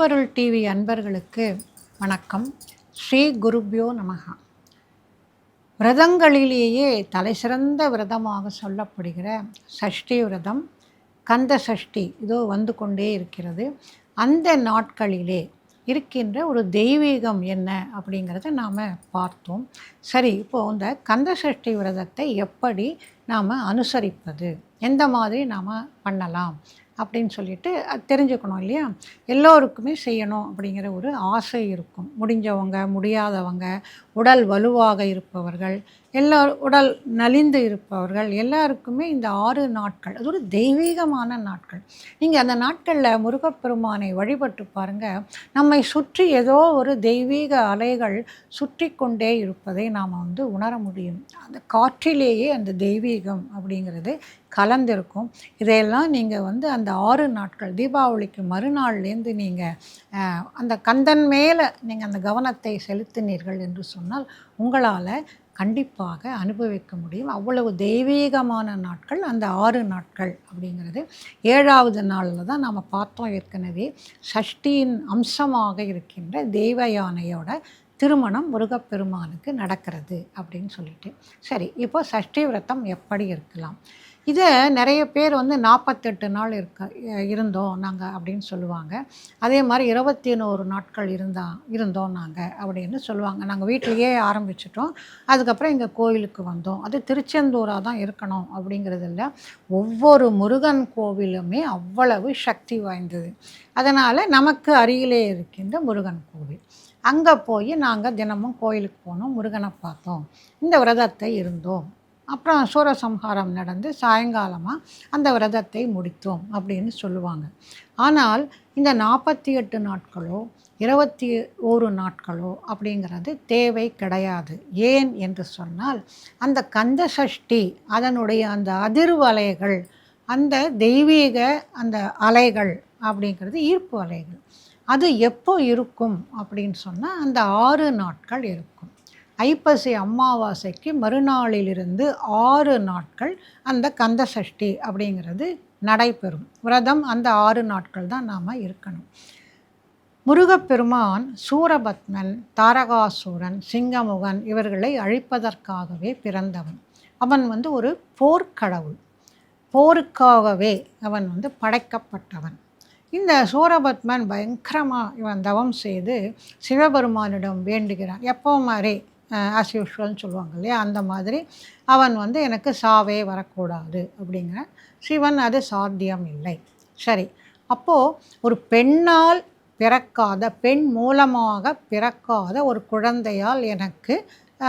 திருவருள் டிவி அன்பர்களுக்கு வணக்கம். ஸ்ரீ குருப்யோ நமகா விரதங்களிலேயே தலைசிறந்த விரதமாக சொல்லப்படுகிற சஷ்டி விரதம் கந்த சஷ்டி இதோ வந்து கொண்டே இருக்கிறது. அந்த நாட்களிலே இருக்கின்ற ஒரு தெய்வீகம் என்ன அப்படிங்கிறத நாம் பார்த்தோம். சரி இப்போது இந்த கந்த சஷ்டி விரதத்தை எப்படி நாம் அனுசரிப்பது? எந்த மாதிரி நாம் பண்ணலாம்? அப்படின்னு சொல்லிட்டு அது தெரிஞ்சுக்கணும் இல்லையா? எல்லோருக்குமே செய்யணும் அப்படிங்கிற ஒரு ஆசை இருக்கும். முடிஞ்சவங்க முடியாதவங்க உடல் வலுவாக இருப்பவர்கள் எல்லா உடல் நலிந்து இருப்பவர்கள் எல்லாருக்குமே இந்த ஆறு நாட்கள் அது ஒரு தெய்வீகமான நாட்கள். நீங்கள் அந்த நாட்களில் முருகப்பெருமானை வழிபட்டு பாருங்கள் நம்மை சுற்றி ஏதோ ஒரு தெய்வீக அலைகள் சுற்றி கொண்டே இருப்பதை நாம் வந்து உணர முடியும். அந்த காற்றிலேயே அந்த தெய்வீகம் அப்படிங்கிறது கலந்திருக்கும். இதையெல்லாம் நீங்கள் வந்து அந்த ஆறு நாட்கள் தீபாவளிக்கு மறுநாள்லேருந்து நீங்கள் அந்த கந்தன் மேலே நீங்கள் அந்த கவனத்தை செலுத்தினீர்கள் என்று சொன்னால் உங்களால் கண்டிப்பாக அனுபவிக்க முடியும். அவ்வளவு தெய்வீகமான நாட்கள் அந்த ஆறு நாட்கள் அப்படிங்கிறது ஏழாவது நாளில் தான் நாம் பார்த்தோம் ஏற்கனவே. சஷ்டியின் அம்சமாக இருக்கின்ற தெய்வ யானையோட திருமணம் முருகப்பெருமானுக்கு நடக்கிறது அப்படின்னு சொல்லிட்டு. சரி இப்போ சஷ்டி விரதம் எப்படி இருக்கலாம்? இதை நிறைய பேர் வந்து நாற்பத்தெட்டு நாள் இருக்க இருந்தோம் நாங்கள் அப்படின்னு சொல்லுவாங்க. அதே மாதிரி இருபத்தி நூறு நாட்கள் இருந்தா இருந்தோம் நாங்கள் அப்படின்னு சொல்லுவாங்க. நாங்கள் வீட்டிலையே ஆரம்பிச்சிட்டோம். அதுக்கப்புறம் எங்கள் கோயிலுக்கு வந்தோம். அது திருச்செந்தூராக தான் இருக்கணும் அப்படிங்கிறது இல்லை. ஒவ்வொரு முருகன் கோவிலுமே அவ்வளவு சக்தி வாய்ந்தது. அதனால் நமக்கு அருகிலே இருக்கின்ற முருகன் கோவில். அங்கே போய் நாங்கள் தினமும் கோயிலுக்கு போனோம் முருகனை பார்த்தோம். இந்த விரதத்தை இருந்தோம். அப்புறம் சூரசம்ஹாரம் நடந்து சாயங்காலமாக அந்த விரதத்தை முடித்தோம் அப்படின்னு சொல்லுவாங்க. ஆனால் இந்த நாற்பத்தி எட்டு நாட்களோ இருபத்தி ஓரு நாட்களோ அப்படிங்கிறது தேவை கிடையாது. ஏன் என்று சொன்னால் அந்த கந்த சஷ்டி அதனுடைய அந்த அதிர்வலைகள் அந்த தெய்வீக அந்த அலைகள் அப்படிங்கிறது ஈர்ப்பு அலைகள் அது எப்போ இருக்கும் அப்படின்னு சொன்னால் அந்த ஆறு நாட்கள் இருக்கும். ஐப்பசி அமாவாசைக்கு மறுநாளிலிருந்து ஆறு நாட்கள் அந்த கந்த சஷ்டி அப்படிங்கிறது நடைபெறும். விரதம் அந்த ஆறு நாட்கள் தான் நாம் இருக்கணும். முருகப்பெருமான் சூரபத்மன் தாரகாசூரன் சிங்கமுகன் இவர்களை அழிப்பதற்காகவே பிறந்தவன். அவன் வந்து ஒரு போர்க்கடவுள். போருக்காகவே அவன் வந்து படைக்கப்பட்டவன். இந்த சூரபத்மன் பயங்கரமாக இவன் தவம் செய்து சிவபெருமானிடம் வேண்டுகிறான். எப்போ மாதிரி ஆஸ் யூஷுவல்னு சொல்லுவாங்க இல்லையா? அந்த மாதிரி. அவன் வந்து எனக்கு சாவே வரக்கூடாது அப்படிங்கிற. சிவன் அது சாத்தியம் இல்லை. சரி. அப்போது ஒரு பெண்ணால் பிறக்காத பெண் மூலமாக பிறக்காத ஒரு குழந்தையால் எனக்கு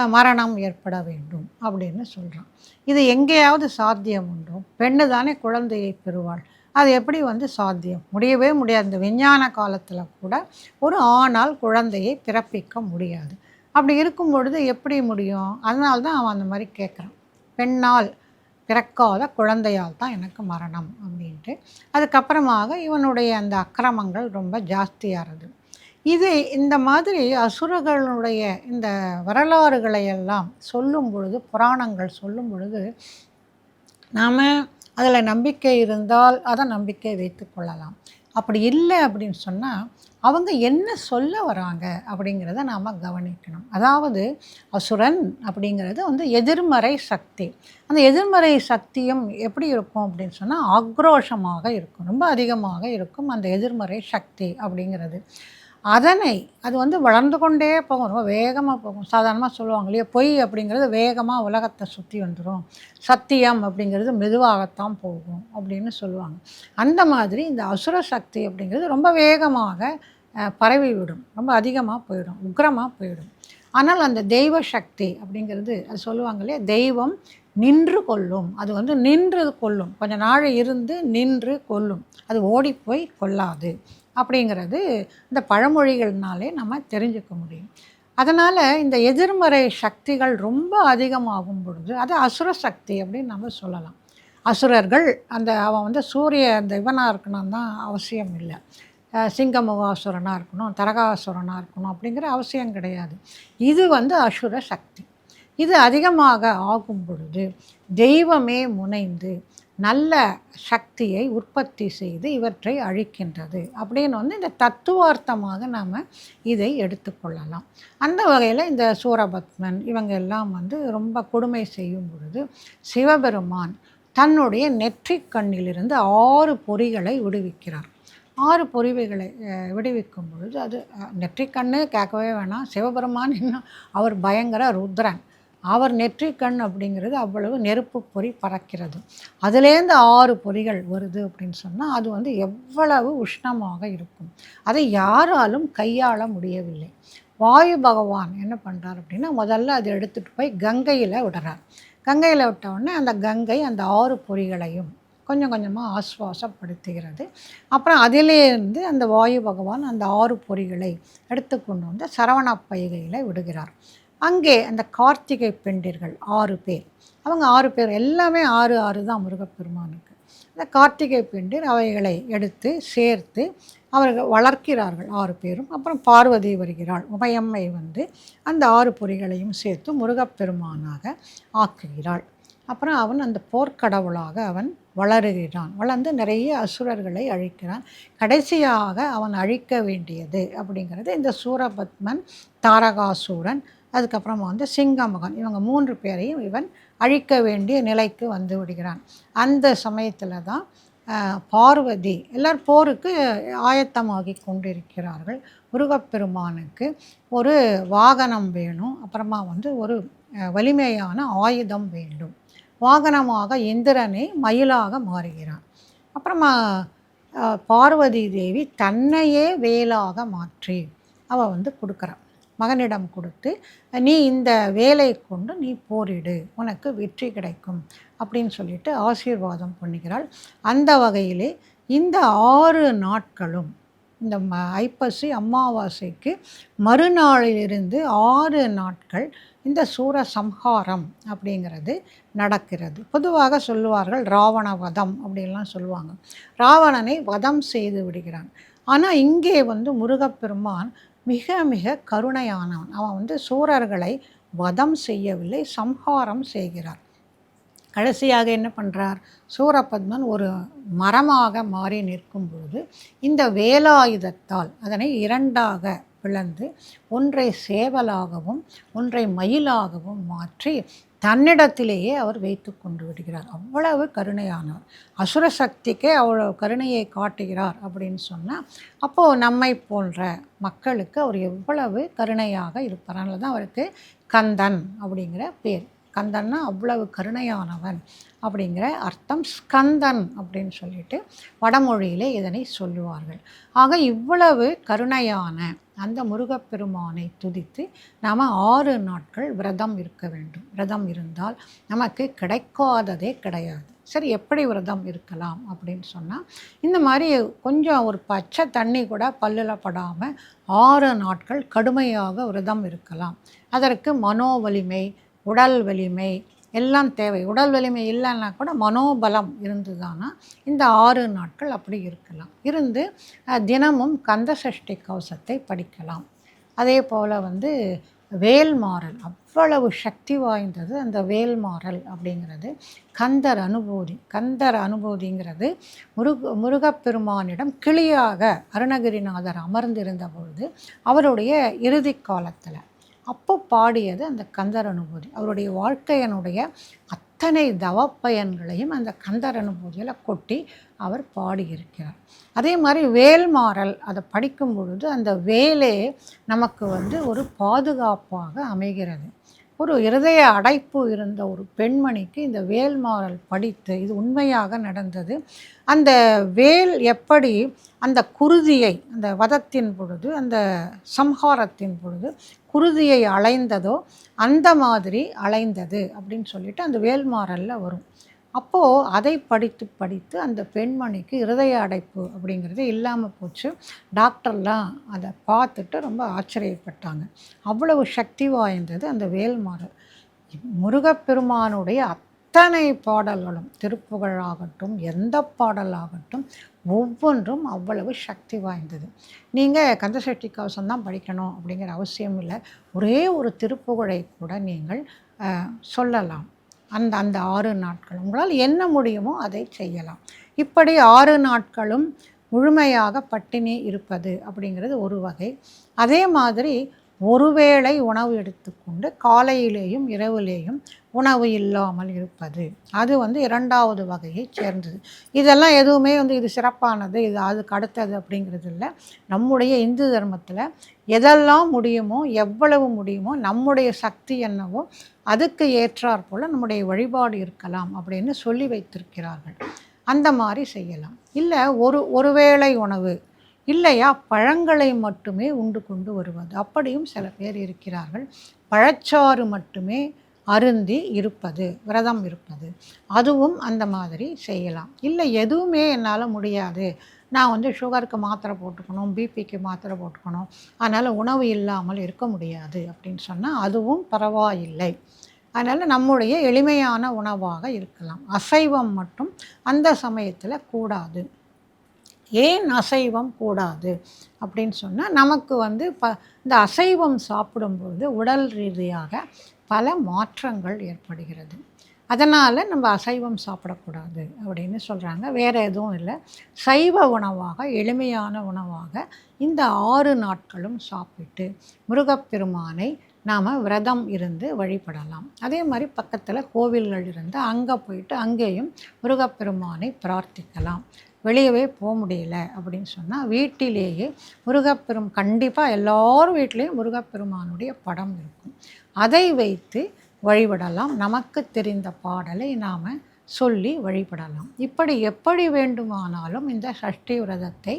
மரணம் ஏற்பட வேண்டும் அப்படின்னு சொல்கிறான் இது எங்கேயாவது சாத்தியம் உண்டோ? பெண்ணு தானே குழந்தையை பெறுவாள். அது எப்படி வந்து சாத்தியம்? முடியவே முடியாது. இந்த விஞ்ஞான காலத்தில் கூட ஒரு ஆணால் குழந்தையை பிறப்பிக்க முடியாது. அப்படி இருக்கும் பொழுது எப்படி முடியும்? அதனால தான் அவன் அந்த மாதிரி கேட்குறான். பெண்ணால் பிறக்காத குழந்தையால் தான் எனக்கு மரணம் அப்படின்ட்டு. அதுக்கப்புறமாக இவனுடைய அந்த அக்கிரமங்கள் ரொம்ப ஜாஸ்தியாகிறது இது இந்த மாதிரி அசுரர்களுடைய இந்த வரலாறுகளை எல்லாம் சொல்லும் பொழுது புராணங்கள் சொல்லும் பொழுது நாம் அதில் நம்பிக்கை இருந்தால் அதை நம்பிக்கை வைத்து கொள்ளலாம். அப்படி இல்லை அப்படின்னு சொன்னால் அவங்க என்ன சொல்ல வராங்க அப்படிங்கிறத நாம் கவனிக்கணும். அதாவது அசுரன் அப்படிங்கிறது வந்து எதிர்மறை சக்தி. அந்த எதிர்மறை சக்தியும் எப்படி இருக்கும் அப்படின்னு சொன்னால் ஆக்ரோஷமாக இருக்கும். ரொம்ப அதிகமாக இருக்கும் அந்த எதிர்மறை சக்தி அப்படிங்கிறது. அதனை அது வந்து வளர்ந்து கொண்டே போகும் ரொம்ப வேகமாக போகும். சாதாரணமாக சொல்லுவாங்க இல்லையா? பொய் அப்படிங்கிறது வேகமாக உலகத்தை சுற்றி வந்துடும் சத்தியம் அப்படிங்கிறது மெதுவாகத்தான் போகும் அப்படின்னு சொல்லுவாங்க. அந்த மாதிரி இந்த அசுர சக்தி அப்படிங்கிறது ரொம்ப வேகமாக பரவி விடும். ரொம்ப அதிகமாக போயிடும் உக்ரமாக போயிடும். ஆனால் அந்த தெய்வ சக்தி அப்படிங்கிறது அது சொல்லுவாங்க இல்லையா? தெய்வம் நின்று கொள்ளும். அது வந்து நின்று கொள்ளும். கொஞ்சம் நாள் இருந்து நின்று கொள்ளும். அது ஓடிப்போய் கொள்ளாது. அப்படிங்கிறது இந்த பழமொழிகள்னாலே நம்ம தெரிஞ்சுக்க முடியும். அதனால் இந்த எதிர்மறை சக்திகள் ரொம்ப அதிகமாகும் பொழுது அது அசுர சக்தி அப்படின்னு நம்ம சொல்லலாம். அசுரர்கள் அந்த அவன் வந்து சூரிய அந்த இவனாக இருக்கணும் தான் அவசியம் இல்லை. சிங்கமுகாசுரனாக இருக்கணும் தரகாசுரனாக இருக்கணும் அப்படிங்கிற அவசியம் கிடையாது. இது வந்து அசுர சக்தி. இது அதிகமாக ஆகும் பொழுது தெய்வமே முனைந்து நல்ல சக்தியை உற்பத்தி செய்து இவற்றை அழிக்கின்றது அப்படின்னு வந்து இந்த தத்துவார்த்தமாக நாம் இதை எடுத்துக்கொள்ளலாம் அந்த வகையில் இந்த சூரபத்மன் இவங்க எல்லாம் வந்து ரொம்ப கொடுமை செய்யும் பொழுது சிவபெருமான் தன்னுடைய நெற்றிக் கண்ணிலிருந்து ஆறு பொறிகளை விடுவிக்கிறார். ஆறு பொறிவைகளை விடுவிக்கும் பொழுது அது நெற்றிக்கண்ணு கேட்கவே வேணாம் சிவபெருமான் இன்னும் அவர் பயங்கர ருத்ரன். அவர் நெற்றிக்கண் அப்படிங்கிறது அவ்வளவு நெருப்பு பொறி பறக்கிறது. அதுலேருந்து ஆறு பொறிகள் வருது அப்படின்னு சொன்னால் அது வந்து எவ்வளவு உஷ்ணமாக இருக்கும். அதை யாராலும் கையாள முடியவில்லை. வாயு பகவான் என்ன பண்ணுறார் அப்படின்னா முதல்ல அதை எடுத்துகிட்டு போய் கங்கையில் விடுறார். கங்கையில் விட்ட உடனே அந்த கங்கை அந்த ஆறு பொறிகளையும் கொஞ்சம் கொஞ்சமாக ஆஸ்வாசப்படுத்துகிறது. அப்புறம் அதிலேருந்து அந்த வாயு பகவான் அந்த ஆறு பொறிகளை எடுத்துக்கொண்டு வந்து சரவண பைகையில் விடுகிறார். அங்கே அந்த கார்த்திகை பெண்டிர்கள் ஆறு பேர். அவங்க ஆறு பேர் எல்லாமே ஆறு ஆறு தான் முருகப்பெருமானுக்கு. அந்த கார்த்திகை பெண்டிர் அவைகளை எடுத்து சேர்த்து அவர்கள் வளர்க்கிறார்கள் ஆறு பேரும். அப்புறம் பார்வதி வருகிறாள். உமையம்மை வந்து அந்த ஆறு பொறிகளையும் சேர்த்து முருகப்பெருமானாக ஆக்குகிறாள். அப்புறம் அவன் அந்த போர்க்கடவுளாக அவன் வளருகிறான். வளர்ந்து நிறைய அசுரர்களை அழிக்கிறான். கடைசியாக அவன் அழிக்க வேண்டியது அப்படிங்கிறது இந்த சூரபத்மன் தாரகாசூரன் அதுக்கப்புறமா வந்து சிங்கமகன். இவங்க மூன்று பேரையும் இவன் அழிக்க வேண்டிய நிலைக்கு வந்து விடுகிறான். அந்த சமயத்தில் தான் பார்வதி எல்லார் போருக்கு ஆயத்தமாகி கொண்டிருக்கிறார்கள். முருகப்பெருமானுக்கு ஒரு வாகனம் வேணும். அப்புறமா வந்து ஒரு வலிமையான ஆயுதம் வேண்டும். வாகனமாக இந்திரனை மயிலாக மாறுகிறான். அப்புறமா பார்வதி தேவி தன்னையே வேலாக மாற்றி அவள் வந்து கொடுக்குறான் மகனிடம் கொடுத்து நீ இந்த வேலையை கொண்டு நீ போரிடு உனக்கு வெற்றி கிடைக்கும் அப்படின்னு சொல்லிட்டு ஆசீர்வாதம் பண்ணுகிறாள். அந்த வகையிலே இந்த ஆறு நாட்களும் இந்த ம ஐப்பசி அமாவாசைக்கு மறுநாளிலிருந்து ஆறு நாட்கள் இந்த சூர சம்ஹாரம் அப்படிங்கிறது நடக்கிறது. பொதுவாக சொல்லுவார்கள் ராவண வதம் அப்படின்லாம் சொல்லுவாங்க. ராவணனை வதம் செய்து விடுகிறான். ஆனால் இங்கே வந்து முருகப்பெருமான் மிக மிக கருணையானவன். அவன் வந்து சூரர்களை வதம் செய்யவில்லை சம்ஹாரம் செய்கிறார். கடைசியாக என்ன பண்ணுறார் சூரபத்மன் ஒரு மரமாக மாறி நிற்கும் பொழுது இந்த வேலாயுதத்தால் அதனை இரண்டாக பிளந்து ஒன்றை சேவலாகவும் ஒன்றை மயிலாகவும் மாற்றி தன்னிடத்திலேயே அவர் வைத்து கொண்டு விடுகிறார். அவ்வளவு கருணையானவர். அசுர சக்திக்கே அவ்வளவு கருணையை காட்டுகிறார் அப்படின்னு சொன்னால் அப்போது நம்மை போன்ற மக்களுக்கு அவர் எவ்வளவு கருணையாக இருப்பார். அதனால தான் அவருக்கு கந்தன் அப்படிங்கிற பேர். கந்தன்னா அவ்வளவு கருணையானவன் அப்படிங்கிற அர்த்தம் ஸ்கந்தன் அப்படின்னு சொல்லிட்டு வடமொழியிலே இதனை சொல்லுவார்கள். ஆக இவ்வளவு கருணையான அந்த முருகப்பெருமானை துதித்து நாம் ஆறு நாட்கள் விரதம் இருக்க வேண்டும். விரதம் இருந்தால் நமக்கு கிடைக்காததே கிடையாது. சரி எப்படி விரதம் இருக்கலாம் அப்படின்னு சொன்னால் இந்த மாதிரி கொஞ்சம் ஒரு பச்சை தண்ணி கூட பல்லில் படாமல் ஆறு நாட்கள் கடுமையாக விரதம் இருக்கலாம். அதற்கு மனோ வலிமை உடல் வலிமை எல்லாம் தேவை. உடல் வலிமை இல்லைன்னா கூட மனோபலம் இருந்ததுன்னா இந்த ஆறு நாட்கள் அப்படி இருக்கலாம். இருந்து தினமும் கந்த சஷ்டி கவசத்தை படிக்கலாம். அதே போல் வந்து வேல்மாறல் அவ்வளவு சக்தி வாய்ந்தது அந்த வேல்மாறல் அப்படிங்கிறது. கந்தர் அனுபூதி கந்தர் அனுபூதிங்கிறது முருக முருகப்பெருமானிடம் கிளியாக அருணகிரிநாதர் அமர்ந்திருந்த பொழுது அவருடைய இறுதி காலத்தில் அப்போ பாடியது அந்த கந்தர் அனுபூதி. அவருடைய வாழ்க்கையனுடைய அத்தனை தவப்பயன்களையும் அந்த கந்தர் அனுபூதியில் கொட்டி அவர் பாடியிருக்கிறார். அதே மாதிரி வேல்மாறல் அதை படிக்கும் பொழுது அந்த வேலே நமக்கு வந்து ஒரு பாதுகாப்பாக அமைகிறது. ஒரு இருதய அடைப்பு இருந்த ஒரு பெண்மணிக்கு இந்த வேல்மாறல் படித்து இது உண்மையாக நடந்தது. அந்த வேல் எப்படி அந்த குருதியை அந்த வதத்தின் பொழுது அந்த சம்ஹாரத்தின் பொழுது குருதியை அலைந்ததோ அந்த மாதிரி அலைந்தது அப்படின்னு சொல்லிட்டு அந்த வேல்மாறலில் வரும். அப்போது அதை படித்து படித்து அந்த பெண்மணிக்கு இருதய அடைப்பு அப்படிங்கிறது இல்லாமல் போச்சு. டாக்டர்லாம் அதை பார்த்துட்டு ரொம்ப ஆச்சரியப்பட்டாங்க. அவ்வளவு சக்தி வாய்ந்தது அந்த வேல்மாறு. முருகப்பெருமானுடைய அத்தனை பாடல்களும் திருப்புகழாகட்டும் எந்த பாடலாகட்டும் ஒவ்வொன்றும் அவ்வளவு சக்தி வாய்ந்தது. நீங்கள் கந்தசஷ்டி கவசம் தான் படிக்கணும் அப்படிங்கிற அவசியம் இல்லை. ஒரே ஒரு திருப்புகழை கூட நீங்கள் சொல்லலாம். அந்த அந்த ஆறு நாட்கள். உங்களால் என்ன முடியுமோ அதை செய்யலாம். இப்படி ஆறு நாட்களும் முழுமையாக பட்டினி இருப்பது அப்படிங்கிறது ஒரு வகை. அதே மாதிரி ஒருவேளை உணவு எடுத்துக்கொண்டு காலையிலேயும் இரவிலேயும் உணவு இல்லாமல் இருப்பது. அது வந்து இரண்டாவது வகையை சேர்ந்தது. இதெல்லாம் எதுவுமே வந்து இது சிறப்பானது இது அதுக்கு அடுத்தது அப்படிங்கிறது இல்லை. நம்முடைய இந்து தர்மத்தில் எதெல்லாம் முடியுமோ எவ்வளவு முடியுமோ நம்முடைய சக்தி என்னவோ அதுக்கு ஏற்றாற் போல் நம்முடைய வழிபாடு இருக்கலாம் அப்படின்னு சொல்லி வைத்திருக்கிறார்கள். அந்த மாதிரி செய்யலாம். இல்லை ஒரு ஒருவேளை உணவு இல்லையா? பழங்களை மட்டுமே உண்டு கொண்டு வருவது. அப்படியும் சில பேர் இருக்கிறார்கள். பழச்சாறு மட்டுமே அருந்தி இருப்பது விரதம் இருப்பது. அதுவும் அந்த மாதிரி செய்யலாம். இல்லை எதுவுமே என்னால் முடியாது. நான் வந்து சுகருக்கு மாத்திரை போட்டுக்கணும் பிபிக்கு மாத்திரை போட்டுக்கணும். அதனால் உணவு இல்லாமல் இருக்க முடியாது அப்படின்னு சொன்னால் அதுவும் பரவாயில்லை. அதனால் நம்முடைய எளிமையான உணவாக இருக்கலாம். அசைவம் மட்டும் அந்த சமயத்தில் கூடாது. ஏன் அசைவம் கூடாது? அப்படின்னு சொன்னால் நமக்கு வந்து ப இந்த அசைவம் சாப்பிடும்பொழுது உடல் ரீதியாக பல மாற்றங்கள் ஏற்படுகிறது. அதனால் நம்ம அசைவம் சாப்பிடக்கூடாது அப்படின்னு சொல்கிறாங்க வேறு எதுவும் இல்லை. சைவ உணவாக எளிமையான உணவாக இந்த ஆறு நாட்களும் சாப்பிட்டு முருகப்பெருமானை நாம் விரதம் இருந்து வழிபடலாம். அதே மாதிரி பக்கத்தில் கோவில்கள் இருந்து அங்கே போயிட்டு அங்கேயும் முருகப்பெருமானை பிரார்த்திக்கலாம். வெளியவே போக முடியல அப்படின்னு சொன்னால் வீட்டிலேயே முருகப்பெரும் கண்டிப்பாக எல்லார் வீட்லேயும் முருகப்பெருமானுடைய படம் இருக்கும். அதை வைத்து வழிபடலாம். நமக்கு தெரிந்த பாடலை நாம் சொல்லி வழிபடலாம். இப்படி எப்படி வேண்டுமானாலும் இந்த சஷ்டி விரதத்தை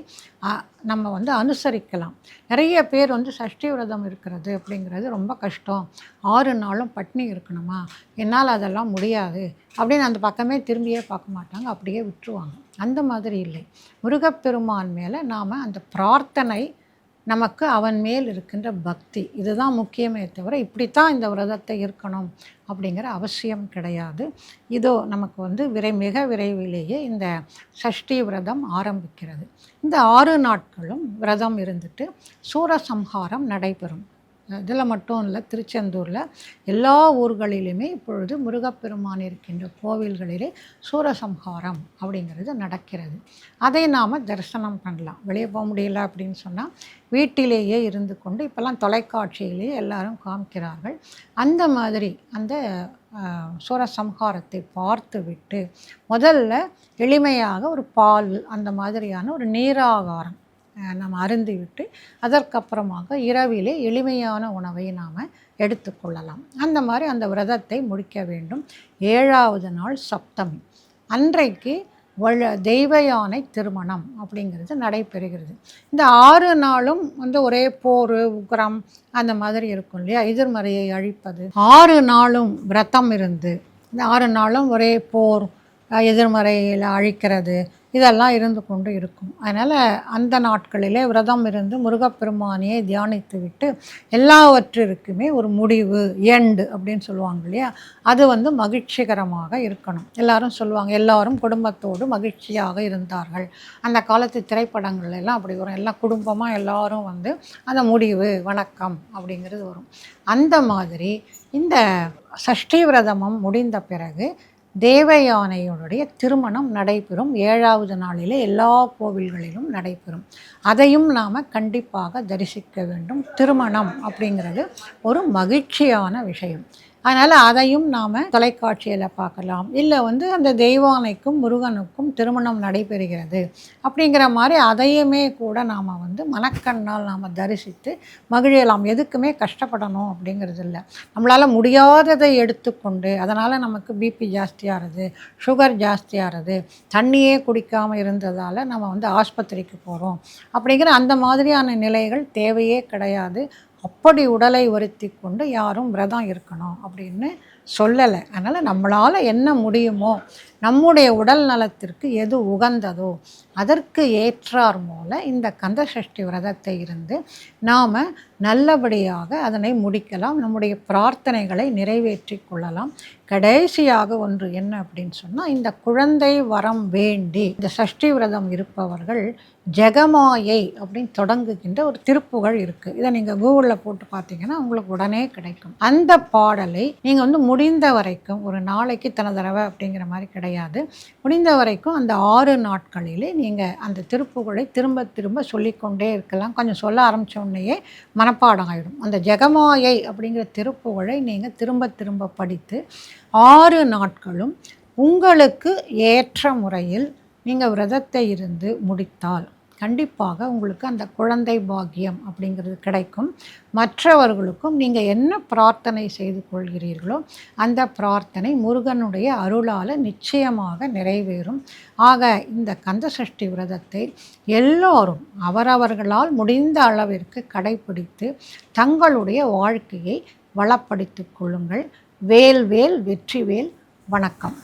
நம்ம வந்து அனுசரிக்கலாம். நிறைய பேர் வந்து சஷ்டி விரதம் இருக்கிறது அப்படிங்கிறது ரொம்ப கஷ்டம். ஆறு நாளும் பட்னி இருக்கணுமா? என்னால் அதெல்லாம் முடியாது. அப்படின்னு அந்த பக்கமே திரும்பியே பார்க்க மாட்டாங்க. அப்படியே விட்டுருவாங்க. அந்த மாதிரி இல்லை. முருகப்பெருமான் மேலே நாம் அந்த பிரார்த்தனை நமக்கு அவன் மேல் இருக்கின்ற பக்தி. இதுதான் முக்கியமே தவிர இப்படித்தான் இந்த விரதத்தை இருக்கணும் அப்படிங்கிற அவசியம் கிடையாது. இதோ நமக்கு வந்து விரை மிக விரைவிலேயே இந்த சஷ்டி விரதம் ஆரம்பிக்கிறது. இந்த ஆறு நாட்களும் விரதம் இருந்துட்டு சூரசம்ஹாரம் நடைபெறும். இதில் மட்டும் இல்லை திருச்செந்தூரில் எல்லா ஊர்களிலுமே இப்பொழுது முருகப்பெருமான் இருக்கின்ற கோவில்களிலே சூரசம்ஹாரம் அப்படிங்கிறது நடக்கிறது. அதை நாம் தரிசனம் பண்ணலாம். வெளியே போக முடியல அப்படின்னு சொன்னால் வீட்டிலேயே இருந்து கொண்டு இப்போல்லாம் தொலைக்காட்சியிலேயே எல்லாரும் காமிக்கிறார்கள். அந்த மாதிரி அந்த சூரசம்ஹாரத்தை பார்த்து விட்டு முதல்ல எளிமையாக ஒரு பால் அந்த மாதிரியான ஒரு நீராகாரம் நாம் அருந்திவிட்டு அதற்கப்புறமாக இரவிலே எளிமையான உணவை நாம் எடுத்துக்கொள்ளலாம். அந்த மாதிரி அந்த விரதத்தை முடிக்க வேண்டும். ஏழாவது நாள் சப்தமி. அன்றைக்கு வழ தெய்வ யானை திருமணம் அப்படிங்கிறது நடைபெறுகிறது. இந்த ஆறு நாளும் வந்து ஒரே போர் உக்ரம் அந்த மாதிரி இருக்கும் இல்லையா? எதிர்மறையை அழிப்பது. ஆறு நாளும் விரதம் இருந்து இந்த ஆறு நாளும் ஒரே போர் எதிர்மறையில் அழிக்கிறது. இதெல்லாம் இருந்து கொண்டு இருக்கும். அதனால் அந்த நாட்களிலே விரதம் இருந்து முருகப்பெருமானியை தியானித்து விட்டு எல்லாவற்றிற்குமே ஒரு முடிவு எண்டு அப்படின்னு சொல்லுவாங்க இல்லையா? அது வந்து மகிழ்ச்சிகரமாக இருக்கணும். எல்லாரும் சொல்லுவாங்க எல்லாரும் குடும்பத்தோடு மகிழ்ச்சியாக இருந்தார்கள். அந்த காலத்து திரைப்படங்கள் எல்லாம் அப்படி வரும். எல்லாம் குடும்பமாக எல்லாரும் வந்து அந்த முடிவு வணக்கம் அப்படிங்கிறது வரும். அந்த மாதிரி இந்த சஷ்டி விரதமும் முடிந்த பிறகு தேவயானையுடைய திருமணம் நடைபெறும். ஏழாவது நாளிலே எல்லா கோவில்களிலும் நடைபெறும். அதையும் நாம் கண்டிப்பாக தரிசிக்க வேண்டும். திருமணம் அப்படிங்கிறது ஒரு மகிழ்ச்சியான விஷயம். அதனால் அதையும் நாம் தொலைக்காட்சியில் பார்க்கலாம். இல்லை வந்து அந்த தெய்வானைக்கும் முருகனுக்கும் திருமணம் நடைபெறுகிறது அப்படிங்கிற மாதிரி அதையுமே கூட நாம் வந்து மனக்கண்ணால் நாம் தரிசித்து மகிழலாம். எதுக்குமே கஷ்டப்படணும் அப்படிங்கிறது இல்லை. நம்மளால் முடியாததை எடுத்துக்கொண்டு அதனால் நமக்கு பிபி ஜாஸ்தியாகிறது சுகர் ஜாஸ்தியாகிறது தண்ணியே குடிக்காமல் இருந்ததால் நம்ம வந்து ஆஸ்பத்திரிக்கு போகிறோம் அப்படிங்கிற அந்த மாதிரியான நிலைகள் தேவையே கிடையாது. அப்படி உடலை உறுத்தி கொண்டு யாரும் விரதம் இருக்கணும் அப்படின்னு சொல்லலை. அதனால் நம்மளால் என்ன முடியுமோ நம்முடைய உடல் நலத்திற்கு எது உகந்ததோ அதற்கு ஏற்றார் போல இந்த கந்த சஷ்டி விரதத்தை இருந்து நாம் நல்லபடியாக அதனை முடிக்கலாம். நம்முடைய பிரார்த்தனைகளை நிறைவேற்றி கொள்ளலாம். கடைசியாக ஒன்று என்ன அப்படின்னு சொன்னால் இந்த குழந்தை வரம் வேண்டி இந்த சஷ்டி விரதம் இருப்பவர்கள் ஜெகமாயை அப்படின்னு தொடங்குகின்ற ஒரு திருப்புகழ் இருக்குது இதை நீங்கள் கூகுளில் போட்டு பார்த்தீங்கன்னா உங்களுக்கு உடனே கிடைக்கும். அந்த பாடலை நீங்கள் வந்து முடிந்த வரைக்கும் ஒரு நாளைக்கு தன தடவை அப்படிங்கிற மாதிரி கிடையாது. முடிந்த வரைக்கும் அந்த ஆறு நாட்களிலே நீங்கள் அந்த திருப்புகழை திரும்ப திரும்ப சொல்லிக்கொண்டே இருக்கலாம். கொஞ்சம் சொல்ல ஆரம்பித்தோடனேயே மனப்பாடம் ஆகிடும் அந்த ஜெகமாயை அப்படிங்கிற திருப்புகழை நீங்கள் திரும்ப திரும்ப படித்து ஆறு நாட்களும் உங்களுக்கு ஏற்ற முறையில் நீங்கள் விரதத்தை இருந்து முடித்தால் கண்டிப்பாக உங்களுக்கு அந்த குழந்தை பாக்கியம் அப்படிங்கிறது கிடைக்கும். மற்றவர்களுக்கும் நீங்கள் என்ன பிரார்த்தனை செய்து கொள்கிறீர்களோ அந்த பிரார்த்தனை முருகனுடைய அருளால் நிச்சயமாக நிறைவேறும். ஆக இந்த கந்த சஷ்டி விரதத்தை எல்லோரும் அவரவர்களால் முடிந்த அளவிற்கு கடைபிடித்து தங்களுடைய வாழ்க்கையை வளப்படுத்திக் கொள்ளுங்கள். வேல் வேல் வெற்றி வேல். வணக்கம்.